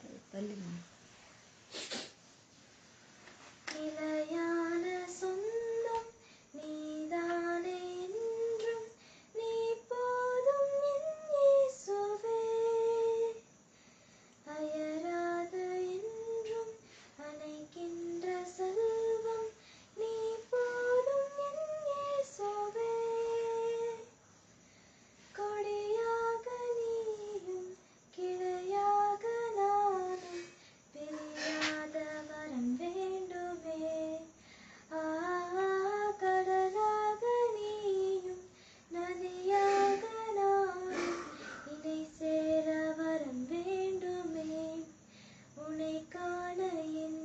Para italim. Nilayan. உன்னை காண என்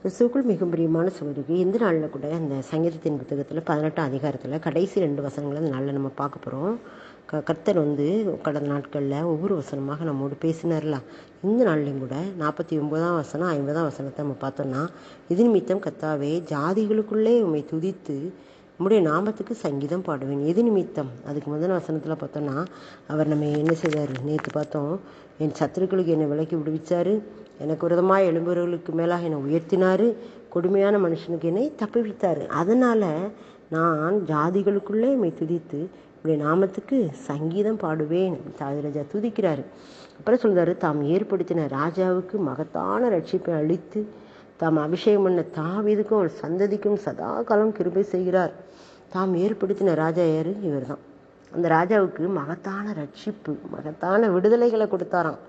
கிறிஸ்துவுக்குள் மிகவும் பிரியமான சுவருக்கு இந்த நாளில் கூட அந்த சங்கீதத்தின் புத்தகத்தில் பதினெட்டாம் அதிகாரத்தில் கடைசி ரெண்டு வசனங்களை அந்த நாளில் நம்ம பார்க்க போகிறோம் க கர்த்தர் வந்து கடந்த நாட்களில் ஒவ்வொரு வசனமாக நம்மோடு பேசினார்ல. இந்த நாள்லையும் கூட நாற்பத்தி ஒன்பதாம் வசனம் ஐம்பதாம் வசனத்தை நம்ம பார்த்தோம்னா இது நிமித்தம் கத்தாவே ஜாதிகளுக்குள்ளே உம்மை துதித்து உம்முடைய நாமத்துக்கு சங்கீதம் பாடுவேன். எது நிமித்தம்? அதுக்கு முதல் வசனத்தில் பார்த்தோன்னா அவர் நம்ம என்ன செய்தார்? நேற்று பார்த்தோம் என் சத்துருக்களுக்கு என்னை விலக்கி விடுவிச்சாரு. எனக்கு விரதமாக எழும்புறவர்களுக்கு மேலாக என்னை உயர்த்தினார். கொடுமையான மனுஷனுக்கு என்னை தப்புவித்தார் அதனால் நான் ஜாதிகளுக்குள்ளே உம்மை துதித்து உடைய நாமத்துக்கு சங்கீதம் பாடுவேன் தாதிராஜா துதிக்கிறாரு. அப்புறம் சொல்கிறார் தாம் ஏற்படுத்தின ராஜாவுக்கு மகத்தான ரட்சிப்பை அளித்து தாம் அபிஷேகம் பண்ண தாவிதுக்கும் அவள் சந்ததிக்கும் சதா காலம் கிருபை செய்கிறார். தாம் ஏற்படுத்தின ராஜா யாரு? இவர் தான் அந்த ராஜாவுக்கு மகத்தான ரட்சிப்பு மகத்தான விடுதலைகளை கொடுத்தாராம்.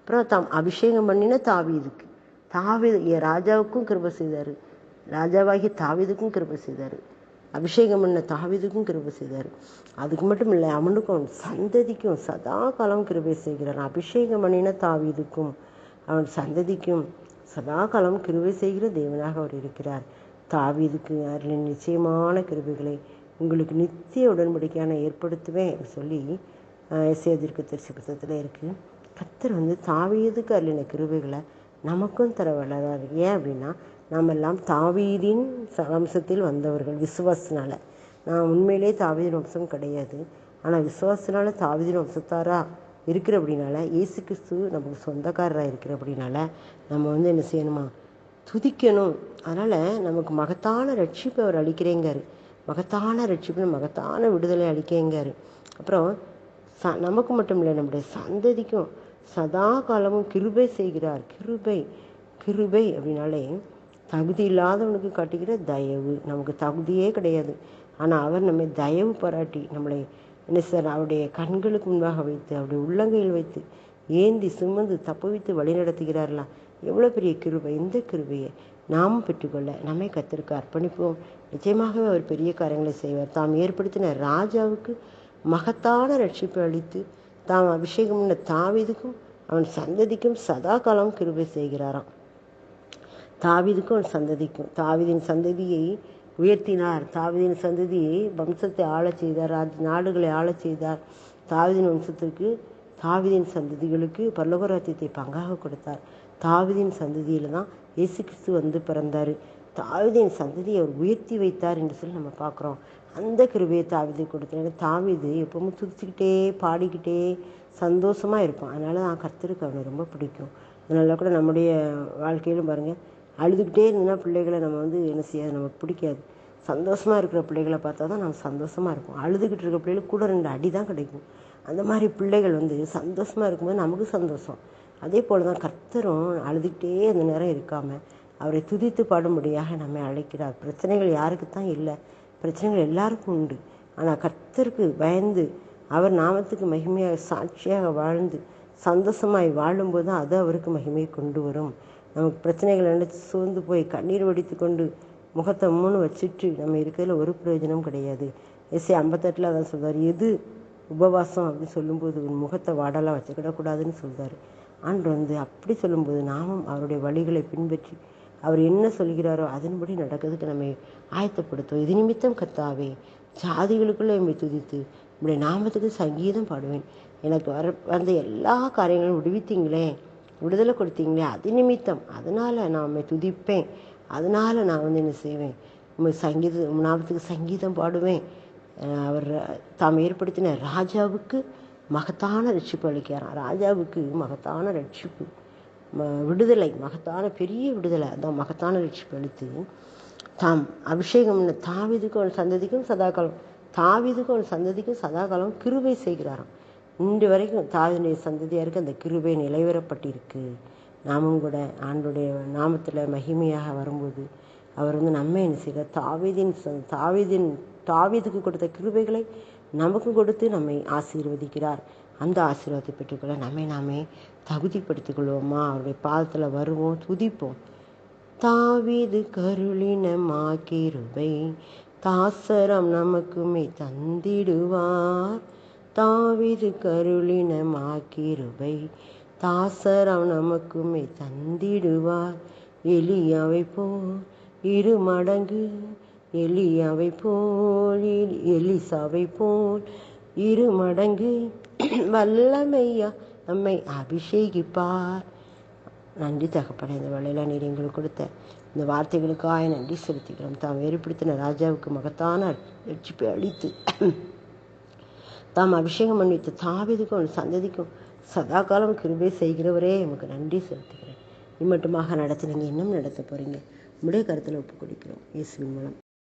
அப்புறம் தாம் அபிஷேகம் பண்ணின தாவீதுக்கு. தாவீது என் ராஜாவுக்கும் கிருபை செய்தார். ராஜாவாகி தாவீதுக்கும் கிருபை செய்தார். அபிஷேகம் பண்ண தாவீதுக்கும் கிருபை செய்தார். அதுக்கு மட்டும் இல்லை அவனுக்கும் அவன் சந்ததிக்கும் சதா காலம் கிருபை செய்கிறான். அபிஷேகம் பண்ணின தாவீதுக்கும் அவன் சந்ததிக்கும் சதா காலம் கிருபை செய்கிற தேவனாக அவர் இருக்கிறார். தாவீதுக்கு அருளின் நிச்சயமான கிருபைகளை உங்களுக்கு நித்திய உடன்படிக்கையான ஏற்படுத்துவேன் சொல்லி சேதிற்கு தரிசி புத்தகத்தில் இருக்குது கத்தர் வந்து தாவீதுக்கு அருளின கிருவிகளை நமக்கும் தர வளராரு ஏன் அப்படின்னா நாம் எல்லாம் தாவீதின் வம்சத்தில் வந்தவர்கள் விசுவாசனால். நான் உண்மையிலே தாவீதின் வம்சம் கிடையாது. ஆனால் விசுவாசனால் தாவீதின் வம்சத்தாரா இருக்கிற அப்படின்னால இயேசு கிறிஸ்து நமக்கு சொந்தக்காரராக இருக்கிற அப்படின்னால நம்ம வந்து என்ன செய்யணுமா? துதிக்கணும். அதனால் நமக்கு மகத்தான ரட்சிப்பை அவர் அளிக்கிறேங்காரு. மகத்தான ரட்சிப்பு மகத்தான விடுதலை அளிக்கிறேங்கார். அப்புறம் ச நமக்கு மட்டும் இல்லை நம்முடைய சந்ததிக்கும் சதா காலமும் கிருபை செய்கிறார். கிருபை கிருபை அப்படின்னாலே தகுதி இல்லாதவனுக்கு காட்டுகிற தயவு. நமக்கு தகுதியே கிடையாது. ஆனால் அவர் நம்மை தயவு பாராட்டி நம்மளை என்ன சார் அவருடைய கண்களுக்கு முன்பாக வைத்து அவருடைய உள்ளங்கையில் வைத்து ஏந்தி சுமந்து தப்புவித்து வழி நடத்துகிறார்களாம் எவ்வளோ பெரிய கிருபை இந்த கிருபையை நாமும் பெற்றுக்கொள்ள நம்மை கத்திற்கு அர்ப்பணிப்போம். நிச்சயமாகவே அவர் பெரிய காரியங்களை செய்வார். தாம் ஏற்படுத்தின ராஜாவுக்கு மகத்தான ரட்சிப்பை அளித்து தாம் அபிஷேகம் பண்ண தாவீதுக்கும் அவன் சந்ததிக்கும் சதா காலம் கிருபை செய்கிறாராம். தாவீதுக்கும் அவன் சந்ததிக்கும் தாவிதின் சந்ததியை உயர்த்தினார். தாவிதின் சந்ததியை வம்சத்தை ஆளச் செய்தார் ராஜ் நாடுகளை ஆளச் செய்தார். தாவிதின் வம்சத்திற்கு தாவிதின் சந்ததிகளுக்கு பல்லவராஜ்யத்தை பங்காக கொடுத்தார். தாவிதின் சந்ததியில் தான் இயேசு கிறிஸ்து வந்து பிறந்தார். தாவிதின் சந்ததியை அவர் உயர்த்தி வைத்தார் என்று சொல்லி நம்ம பார்க்குறோம். அந்த கிருபையை தாவிதை கொடுத்தேன். தாவிது எப்பவும் துதிச்சுக்கிட்டே பாடிக்கிட்டே சந்தோஷமாக இருப்பான். அதனால தான் கர்த்தருக்கு அவனை ரொம்ப பிடிக்கும். அதனால கூட நம்முடைய வாழ்க்கையிலும் பாருங்கள் அழுதுகிட்டே இருந்ததுன்னா பிள்ளைகளை நம்ம வந்து என்ன செய்யாது நமக்கு பிடிக்காது. சந்தோஷமாக இருக்கிற பிள்ளைகளை பார்த்தா தான் நம்ம சந்தோஷமாக இருக்கும் அழுதுகிட்டு இருக்கிற பிள்ளைகளுக்கு கூட ரெண்டு அடி தான் கிடைக்கும். அந்த மாதிரி பிள்ளைகள் வந்து சந்தோஷமாக இருக்கும்போது நமக்கு சந்தோஷம். அதே போல் தான் கர்த்தரும் அழுதுகிட்டே அந்த நேரம் இருக்காமல் அவரை துதித்து பாடும்படியாக நம்மை அழைக்கிறார். பிரச்சனைகள் யாருக்கு தான் இல்லை. பிரச்சனைகள் எல்லாருக்கும் உண்டு. ஆனால் கர்த்தருக்கு பயந்து அவர் நாமத்துக்கு மகிமையாக சாட்சியாக வாழ்ந்து சந்தோஷமாய் வாழும்போது தான் அது அவருக்கு மகிமையை கொண்டு வரும். நமக்கு பிரச்சனைகள் நினைச்சு சோர்ந்து போய் கண்ணீர் வடித்து கொண்டு முகத்தை மூணு வச்சுட்டு நம்ம இருக்கிறதுல ஒரு பிரயோஜனம் கிடையாது. எஸ்ஏ ஐம்பத்தெட்டில் அதான் சொல்கிறார் எது உபவாசம்? அப்படின்னு சொல்லும்போது உன் முகத்தை வாடலாம் வச்சுக்கிடக்கூடாதுன்னு சொல்கிறார் ஆண்டு வந்து அப்படி சொல்லும்போது நாமும் அவருடைய வழிகளை பின்பற்றி அவர் என்ன சொல்கிறாரோ அதன்படி நடக்கிறதுக்கு நம்மை ஆயத்தப்படுத்தும் இது நிமித்தம் கத்தாவே ஜாதிகளுக்குள்ளே எம்மை துதித்து உடைய நாமத்துக்கு சங்கீதம் பாடுவேன். எனக்கு வர வந்த எல்லா காரியங்களும் விடுவித்தீங்களே விடுதலை கொடுத்தீங்களே அது நிமித்தம். அதனால் நான் உண்மை துதிப்பேன். அதனால் நான் வந்து என்ன செய்வேன்? உண்மை சங்கீத நாமத்துக்கு சங்கீதம் பாடுவேன். அவர் தாம் ஏற்படுத்தின ராஜாவுக்கு மகத்தான ரட்சிப்பு அளிக்கிறான் ராஜாவுக்கு மகத்தான ரட்சிப்பு. விடுதலை மகத்தான பெரிய விடுதலை. அதான் மகத்தான ரட்சிப்பு அளித்து தாம் அபிஷேகம் தாவிதுக்கும் அவன் சந்ததிக்கும் சதாகாலம். தாவிதுக்கும் அவன் சந்ததிக்கும் சதாகாலம் கிருபை செய்கிறாராம். இன்று வரைக்கும் தாவினுடைய சந்ததியாருக்கு அந்த கிருபை நிலைவரப்பட்டிருக்கு நாமும் கூட ஆண்டுடைய நாமத்தில் மகிமையாக வரும்போது அவர் வந்து நம்ம என்ன செய்கிறார்? தாவிதின் தாவிதின் தாவிதுக்கு தாவீதுக்கு கொடுத்த கிருபைகளை நமக்கு கொடுத்து நம்மை ஆசீர்வதிக்கிறார். அந்த ஆசீர்வாதத்தை பெற்றுக்கொள்ள நம்மை நாமே தகுதிப்படுத்திக் கொள்வோமா அவருடைய பாதத்தில் வருவோம் துதிப்போம். தாவீது கருளினமா கிருபை தாசரம் நமக்குமே தந்திடுவார். தாவீது கருளினமா கிருபை தாசரம் நமக்குமே தந்திடுவார். எலியாவை போல் இரு மடங்கு எலியாவை போல் எலிசாவை போல் இரு மடங்கு வல்லமையா நம்மை அபிஷேகிப்பார் நன்றி தகப்பட இந்த வேளையில் நீர் எங்களுக்கு கொடுத்த இந்த வார்த்தைகளுக்காக நன்றி செலுத்துகிறோம் தாம் ஏற்படுத்தின ராஜாவுக்கு மகத்தான ரட்சிப்பை அளித்து தாம் அபிஷேகம் பண்ணித்த தாவிதுக்கும் அவன் சந்ததிக்கும் சதா காலம் கிருபை செய்கிறவரே எமக்கு நன்றி செலுத்துகிறேன் இம்மட்டுமாக நடத்தினீங்க இன்னும் நடத்த போகிறீங்க உடைய கருத்தில் ஒப்புக் கொடுக்கிறோம் இயேசுவின் மூலம்